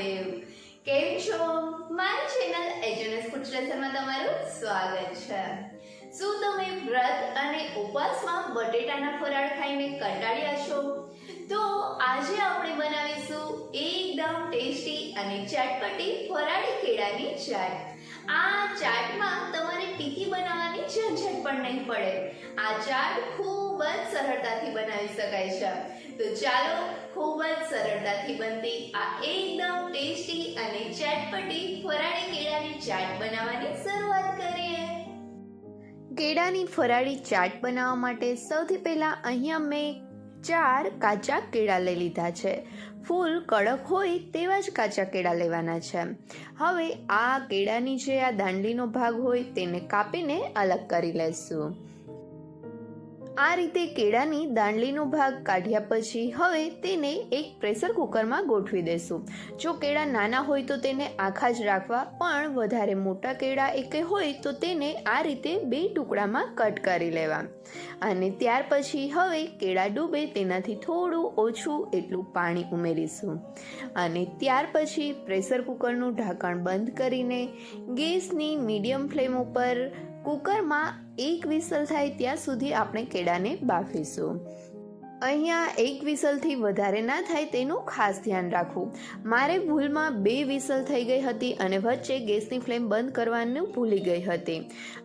મહાદેવ કેમ છો મારી ચેનલ એજનસ ફૂડસ્ટેશનમાં તમારું સ્વાગત છે. શું તમે વ્રત અને ઉપવાસમાં બટેટાના ફરાળ ખાઈને કંટાળ્યા છો? તો આજે આપણે બનાવીશું એકદમ ટેસ્ટી અને ચટપટી ફરાળી કેળાની ચાટ. આ ચાટમાં તમારે ટીકી બનાવવાની ઝંઝટ પણ નહીં પડે. આ ચાટ ખૂબ જ સરળતાથી બનાવી શકાય છે. તો ચાલો ખૂબ જ સરળતાથી બનતી આ એકદમ ટેસ્ટી અને ચટપટી ફરાળી કેળાની ચાટ બનાવવાની શરૂઆત કરીએ. કેળાની ફરાળી ચાટ બનાવવા માટે સૌથી પહેલાં અહીંયા મેં ચાર કાચા કેળા લઈ લીધા છે. ફૂલ કડક હોય તેવા જ કાચા કેળા લેવાના છે. હવે આ કેળાની જે આ દાંડીનો ભાગ હોય તેને કાપીને અલગ કરી લેશું આ રીતે કેળાની દાંડલીનો ભાગ કાઢ્યા પછી હવે તેને એક પ્રેશર કુકરમાં ગોઠવી દેશું. જો કેળા નાના હોય તો તેને આખા જ રાખવા, પણ વધારે મોટા કેળા એક હોય તો તેને આ રીતે બે ટુકડામાં કટ કરી લેવા. અને ત્યાર પછી હવે કેળા ડૂબે તેનાથી થોડું ઓછું એટલું પાણી ઉમેરીશું. અને ત્યાર પછી પ્રેશર કુકરનું ઢાંકણ બંધ કરીને ગેસની મીડિયમ ફ્લેમ ઉપર કુકરમાં એક વિસલ થાય ત્યાં સુધી આપણે કેળાને બાફીશું. અહીંયા એક વિસલથી વધારે ના થાય તેનું ખાસ ધ્યાન રાખવું. મારે ભૂલમાં બે વિસલ થઈ ગઈ હતી અને વચ્ચે ગેસની ફ્લેમ બંધ કરવાનું ભૂલી ગઈ હતી.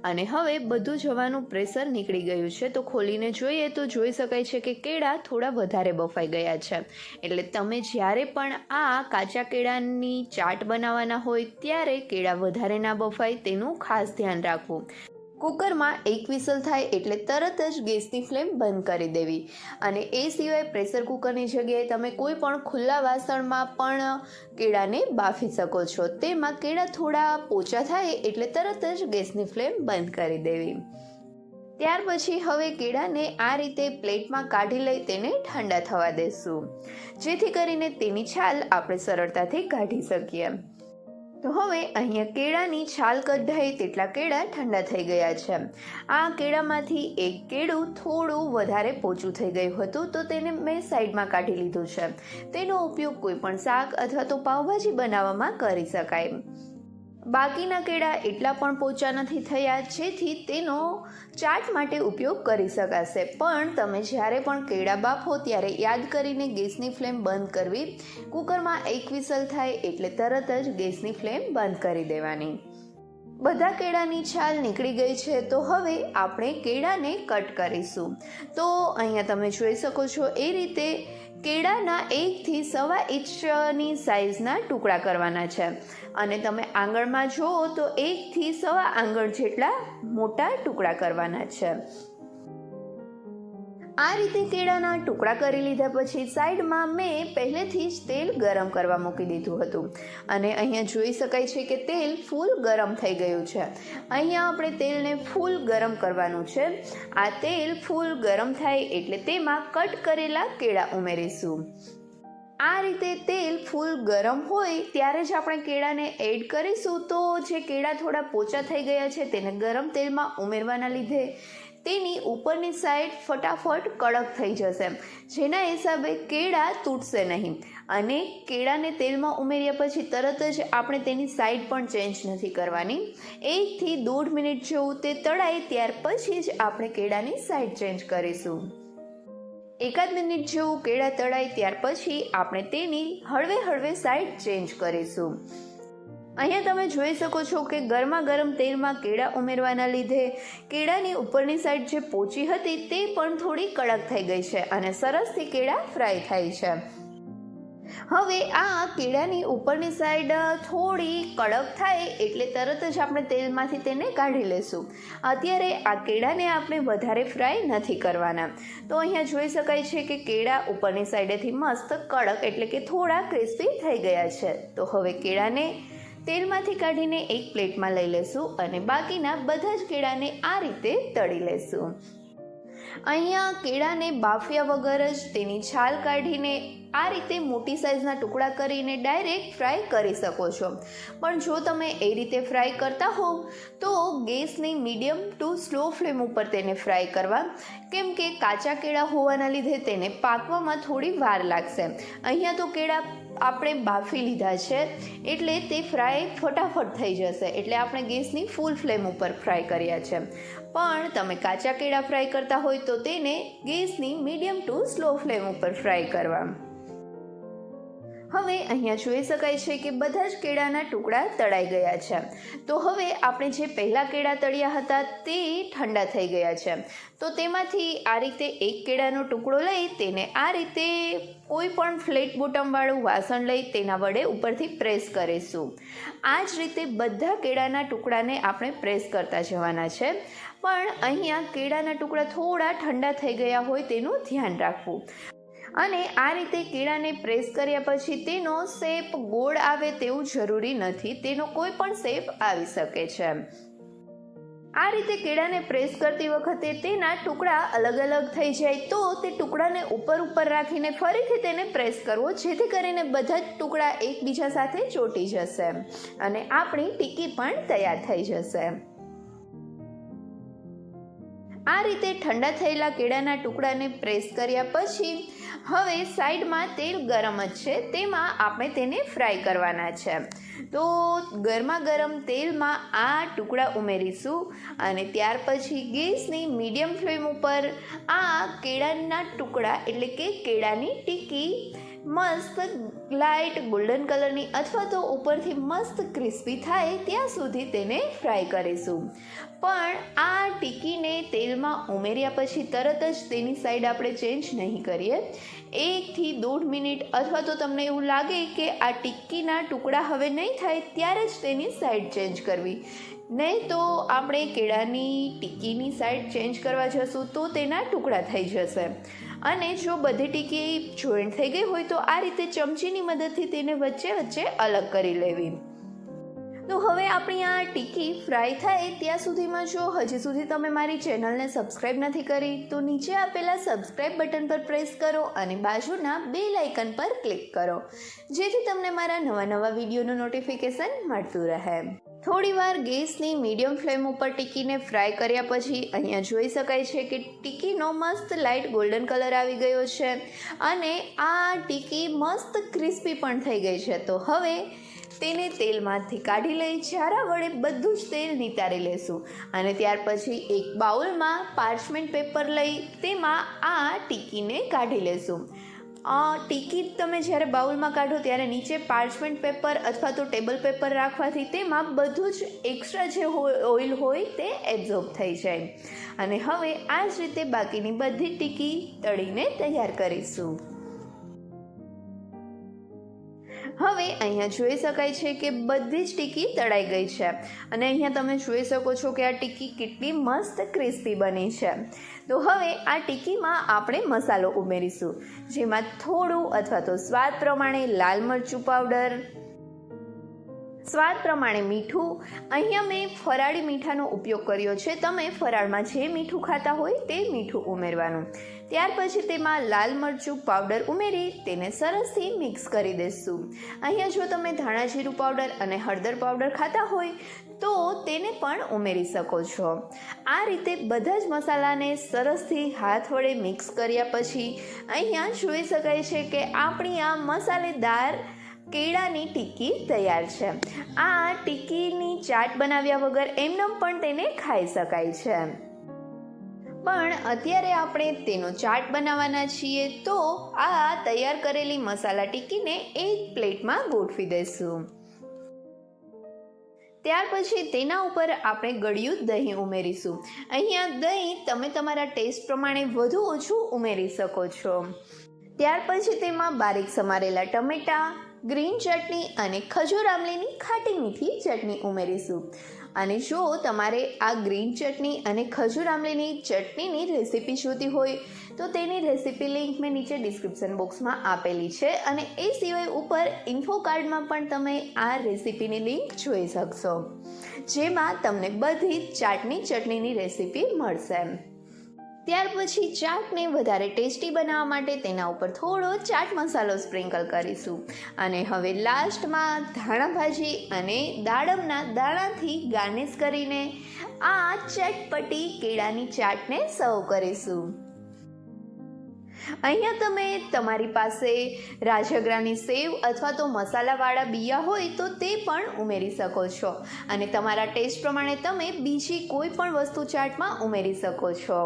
અને હવે બધું જવાનું પ્રેશર નીકળી ગયું છે, તો ખોલીને જોઈએ તો જોઈ શકાય છે કે કેળા થોડા વધારે બફાઈ ગયા છે. એટલે તમે જ્યારે પણ આ કાચા કેળાની ચાટ બનાવવાના હોય ત્યારે કેળા વધારે ના બફાય તેનું ખાસ ધ્યાન રાખવું. કુકરમાં એક વિસલ થાય એટલે તરત જ ગેસની ફ્લેમ બંધ કરી દેવી. અને એ સિવાય પ્રેશર કુકરની જગ્યાએ તમે કોઈ પણ ખુલ્લા વાસણમાં પણ કેળાને બાફી શકો છો. તેમાં કેળા થોડા પોચા થાય એટલે તરત જ ગેસની ફ્લેમ બંધ કરી દેવી. ત્યાર પછી હવે કેળાને આ રીતે પ્લેટમાં કાઢી લઈ તેને ઠંડા થવા દેશું. જેથી કરીને તેની છાલ આપણે સરળતાથી કાઢી શકીએ. તો હવે અહીંયા કેળાની છાલ કઢાઈ તેટલા કેળા ઠંડા થઈ ગયા છે. આ કેળામાંથી એક કેળું થોડું વધારે પોચું થઈ ગયું હતું તો તેને મેં સાઈડમાં કાઢી લીધું છે. તેનો ઉપયોગ કોઈ પણ શાક અથવા તો પાઉભાજી બનાવવામાં કરી શકાય. બાકીના કેળા એટલા પણ પોચા નથી થયા, જેથી તેનો ચાટ માટે ઉપયોગ કરી શકાશે. પણ તમે જ્યારે પણ કેળા બાફો, ત્યારે યાદ કરીને ગેસની ફ્લેમ બંધ કરવી. કુકરમાં એક વિસલ થાય એટલે તરત જ ગેસની ફ્લેમ બંધ કરી દેવાની. બધા કેળાની છાલ નીકળી ગઈ છે, તો હવે આપણે કેળાને કટ કરીશું. તો અહીંયા તમે જોઈ શકો છો, એ રીતે કેળાના એકથી સવા ઇંચની સાઇઝના ટુકડા કરવાના છે. અને તમે આંગળમાં જુઓ તો એકથી સવા આંગળ જેટલા મોટા ટુકડા કરવાના છે. આ રીતે કેળાના ટુકડા કરી લીધા પછી સાઈડમાં મેં પહેલેથી જ તેલ ગરમ કરવા મૂકી દીધું હતું. અને અહીંયા જોઈ શકાય છે કે તેલ ફૂલ ગરમ થઈ ગયું છે. અહીંયા આપણે તેલને ફૂલ ગરમ કરવાનું છે. આ તેલ ફૂલ ગરમ થાય એટલે તેમાં કટ કરેલા કેળા ઉમેરીશું. આ રીતે તેલ ફૂલ ગરમ હોય ત્યારે જ આપણે કેળાને એડ કરીશું તો જે કેળા થોડા પોચા થઈ ગયા છે તેને ગરમ તેલમાં ઉમેરવાના લીધે તેની ઉપરની સાઈડ ફટાફટ કડક થઈ જશે. જેના હિસાબે કેળા તૂટશે નહીં. અને કેળાને તેલમાં ઉમેર્યા પછી તરત જ આપણે તેની સાઈડ પણ ચેન્જ નથી કરવાની. એકથી દોઢ મિનિટ જેવું તે તળાય, ત્યાર પછી જ આપણે કેળાની સાઈડ ચેન્જ કરીશું. એકાદ મિનિટ જેવું કેળા તળાય, ત્યાર પછી આપણે તેની હળવે હળવે સાઈડ ચેન્જ કરીશું. અહીંયા તમે જોઈ શકો છો કે ગરમા ગરમ તેલમાં કેળા ઉમેરવાના લીધે કેળાની ઉપરની સાઈડ જે પોચી હતી તે પણ થોડી કડક થઈ ગઈ છે અને સરસથી કેળા ફ્રાય થાય છે. હવે આ કેળાની ઉપરની સાઈડ થોડી કડક થાય એટલે તરત જ આપણે તેલમાંથી તેને કાઢી લેશું. અત્યારે આ કેળાને આપણે વધારે ફ્રાય નથી કરવાના. તો અહીંયા જોઈ શકાય છે કે કેળા ઉપરની સાઈડેથી મસ્ત કડક એટલે કે થોડા ક્રિસ્પી થઈ ગયા છે. તો હવે કેળાને તેલમાંથી કાઢીને એક પ્લેટમાં લઈ લેશું અને બાકીના બધા જ કેળાને આ રીતે તળી લેશું. અહીંયા કેળાને બાફ્યા વગર જ તેની છાલ કાઢીને આ રીતે મોટી સાઇઝના ટુકડા કરીને ડાયરેક્ટ ફ્રાય કરી શકો છો. પણ જો તમે એ રીતે ફ્રાય કરતા હોવ, તો ગેસની મીડિયમ ટુ સ્લો ફ્લેમ ઉપર તેને ફ્રાય કરવા, કેમ કે કાચા કેળા હોવાના લીધે તેને પાકવામાં થોડી વાર લાગશે. અહીંયા તો કેળા આપણે બાફી લીધા છે, એટલે તે ફ્રાય ફટાફટ થઈ જશે. એટલે આપણે ગેસની ફૂલ ફ્લેમ ઉપર ફ્રાય કર્યા છે. પણ તમે કાચા કેળા ફ્રાય કરતા હોય તો તેને ગેસની મીડિયમ ટુ સ્લો ફ્લેમ ઉપર ફ્રાય કરવા. હવે અહીંયા જોઈ શકાય છે કે બધા જ કેળાના ટુકડા તળાઈ ગયા છે. તો હવે આપણે જે પહેલાં કેળા તળ્યા હતા તે ઠંડા થઈ ગયા છે. તો તેમાંથી આ રીતે એક કેળાનો ટુકડો લઈ તેને આ રીતે કોઈ પણ ફ્લેટ બોટમવાળું વાસણ લઈ તેના વડે ઉપરથી પ્રેસ કરીશું. આ જ રીતે બધા કેળાના ટુકડાને આપણે પ્રેસ કરતા જવાના છે. પણ અહીંયા કેળાના ટુકડા થોડા ઠંડા થઈ ગયા હોય તેનું ધ્યાન રાખવું. અને આ રીતે કેળાને પ્રેસ કર્યા પછી તેનો શેપ ગોળ આવે તેવું જરૂરી નથી. તેનો કોઈ પણ શેપ આવી શકે છે. આ રીતે કેળાને પ્રેસ કરતી વખતે તેના ટુકડા અલગ અલગ થઈ જાય તો તે ટુકડાને ઉપર ઉપર રાખીને ફરીથી તેને પ્રેસ કરવો, જેથી કરીને બધા જ ટુકડા એકબીજા સાથે ચોંટી જશે અને આપણી ટીકી પણ તૈયાર થઈ જશે. આ રીતે ઠંડા થયેલા કેળાના ટુકડાને પ્રેસ કર્યા પછી હવે સાઈડમાં તેલ ગરમ જ છે, તેમાં આપણે તેને ફ્રાય કરવાના છે. તો ગરમા ગરમ તેલમાં આ ટુકડા ઉમેરીશું અને ત્યાર પછી ગેસની મીડિયમ ફ્લેમ ઉપર આ કેળાના ટુકડા એટલે કે કેળાની ટીકી મસ્ત લાઇટ ગોલ્ડન કલરની અથવા તો ઉપરથી મસ્ત ક્રિસ્પી થાય ત્યાં સુધી તેને ફ્રાય કરીશું. પણ આ ટીકીને તેલમાં ઉમેર્યા પછી તરત જ તેની સાઈડ આપણે ચેન્જ નહીં કરીએ. એકથી દોઢ મિનિટ અથવા તો તમને એવું લાગે કે આ ટિક્કીના ટુકડા હવે નહીં થાય ત્યારે જ તેની સાઈડ ચેન્જ કરવી. નહીં તો આપણે કેળાની ટિક્કીની સાઈડ ચેન્જ કરવા જશું તો તેના ટુકડા થઈ જશે. અને જો બધી ટીકી જોઈન્ટ થઈ ગઈ હોય તો આ રીતે ચમચીની મદદથી તેને વચ્ચે વચ્ચે અલગ કરી લેવી. તો હવે આપણી આ ટીકી ફ્રાય થાય ત્યાં સુધીમાં જો હજી સુધી તમે મારી ચેનલને સબસ્ક્રાઈબ નથી કરી, તો નીચે આપેલા સબસ્ક્રાઈબ બટન પર પ્રેસ કરો અને બાજુના બે લાઇકન પર ક્લિક કરો. જેથી તમને મારા નવા નવા વિડીયોનું નોટિફિકેશન મળતું રહે. થોડીવાર ગેસની મીડિયમ ફ્લેમ ઉપર ટીકીને ફ્રાય કર્યા પછી અહીંયા જોઈ શકાય છે કે ટીકીનો મસ્ત લાઇટ ગોલ્ડન કલર આવી ગયો છે અને આ ટીકી મસ્ત ક્રિસ્પી પણ થઈ ગઈ છે. તો હવે તેને તેલમાંથી કાઢી લઈ ચારા વડે બધું જ તેલ નિતારી લેશું અને ત્યાર પછી એક બાઉલમાં પાર્ચમેન્ટ પેપર લઈ તેમાં આ ટીકીને કાઢી લેશું. ટીકી તમે જ્યારે બાઉલમાં કાઢો ત્યારે નીચે પાર્ચમેન્ટ પેપર અથવા તો ટેબલ પેપર રાખવાથી તેમાં બધું જ એક્સ્ટ્રા જે ઓઇલ હોય તે એબ્ઝોર્બ થઈ જાય. અને હવે આ જ રીતે બાકીની બધી ટીકી તળીને તૈયાર કરીશું. હવે અહીંયા જોઈ શકાય છે કે બધી જ ટીકી તળાઈ ગઈ છે. અને અહીંયા તમે જોઈ શકો છો કે આ ટીકી કેટલી મસ્ત ક્રિસ્પી બની છે. તો હવે આ ટીકીમાં આપણે મસાલો ઉમેરીશું. જેમાં થોડું અથવા તો સ્વાદ પ્રમાણે લાલ મરચું પાવડર સ્વાદ પ્રમાણે મીઠું. અહીંયા મેં ફરાળી મીઠાનો ઉપયોગ કર્યો છે. તમે ફરાળમાં જે મીઠું ખાતા હોય તે મીઠું ઉમેરવાનું. ત્યાર પછી તેમાં લાલ મરચું પાવડર ઉમેરી તેને સરસથી મિક્સ કરી દઈશું અહીંયા જો તમે ધાણા જીરું પાવડર અને હળદર પાવડર ખાતા હોય, તો તેને પણ ઉમેરી શકો છો. આ રીતે બધા જ મસાલાને સરસથી હાથ વડે મિક્સ કર્યા પછી અહીંયા જોઈ શકાય છે કે આપણી આ મસાલેદાર કેળાની ટીકી તૈયાર છે. આ ટીકીની ચાટ બનાવ્યા વગર એમનેમ પણ તેને ખાઈ શકાય છે. પણ અત્યારે આપણે તેનો ચાટ બનાવવાના છીએ તો આ તૈયાર કરેલી મસાલા ટીકીને એક પ્લેટમાં ગોઠવી દઈશું. ત્યાર પછી તેના ઉપર આપણે ગળ્યું દહીં ઉમેરીશું. અહીંયા દહીં તમે તમારા ટેસ્ટ પ્રમાણે વધુ ઓછું ઉમેરી શકો છો. ત્યાર પછી તેમાં બારીક સમારેલા ટમેટાં ગ્રીન ચટણી અને ખજૂર આમલીની ખાટી મીઠી ચટણી ઉમેરીશું. અને જો તમારે આ ગ્રીન ચટણી અને ખજૂર આમલીની ચટણીની રેસીપી જોતી હોય, તો તેની રેસીપી લિંક મેં નીચે ડિસ્ક્રિપ્શન બોક્સમાં આપેલી છે અને એ સિવાય ઉપર ઇન્ફો કાર્ડમાં પણ તમે આ રેસીપીની લિંક જોઈ શકશો. જેમાં તમને બધી ચાટણી ચટણીની રેસીપી મળશે. ત્યાર પછી ચાટને વધારે ટેસ્ટી બનાવવા માટે તેના ઉપર થોડો ચાટ મસાલો સ્પ્રિંકલ કરીશું. અને હવે લાસ્ટમાં ધાણા ભાજી અને દાડમના દાણાથી ગાર્નિશ કરીને આ ચટપટી કેળાની ચાટને સર્વ કરીશું. અહીંયા તમે તમારી પાસે રાજગરાની સેવ અથવા તો મસાલાવાળા બિયા હોય તો તે પણ ઉમેરી શકો છો. અને તમારા ટેસ્ટ પ્રમાણે તમે બીજી કોઈ પણ વસ્તુ ચાટમાં ઉમેરી શકો છો.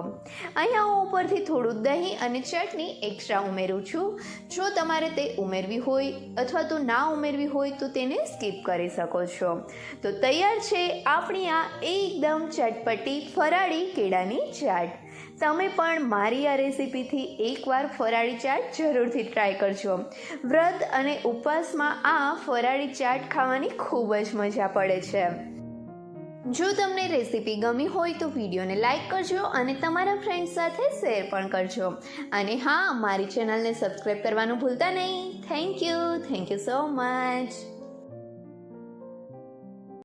અહીંયા હું ઉપરથી થોડું દહીં અને ચટણી એક્સ્ટ્રા ઉમેરું છું. જો તમારે તે ઉમેરવી હોય અથવા તો ના ઉમેરવી હોય તો તેને સ્કીપ કરી શકો છો. તો તૈયાર છે આપણી આ એકદમ ચટપટી ફરાળી કેળાની ચાટ. તમે પણ મારી આ રેસીપીથી એકવાર ફરાળી ચાટ જરૂરથી ટ્રાય કરજો. વ્રત અને ઉપવાસમાં આ ફરાળી ચાટ ખાવાની ખૂબ જ મજા પડે છે. જો તમને રેસીપી ગમી હોય તો વિડીયોને લાઇક કરજો અને તમારા ફ્રેન્ડ્સ સાથે શેર પણ કરજો. અને હા, મારી ચેનલને સબસ્ક્રાઈબ કરવાનું ભૂલતા નહીં. Thank you thank you so much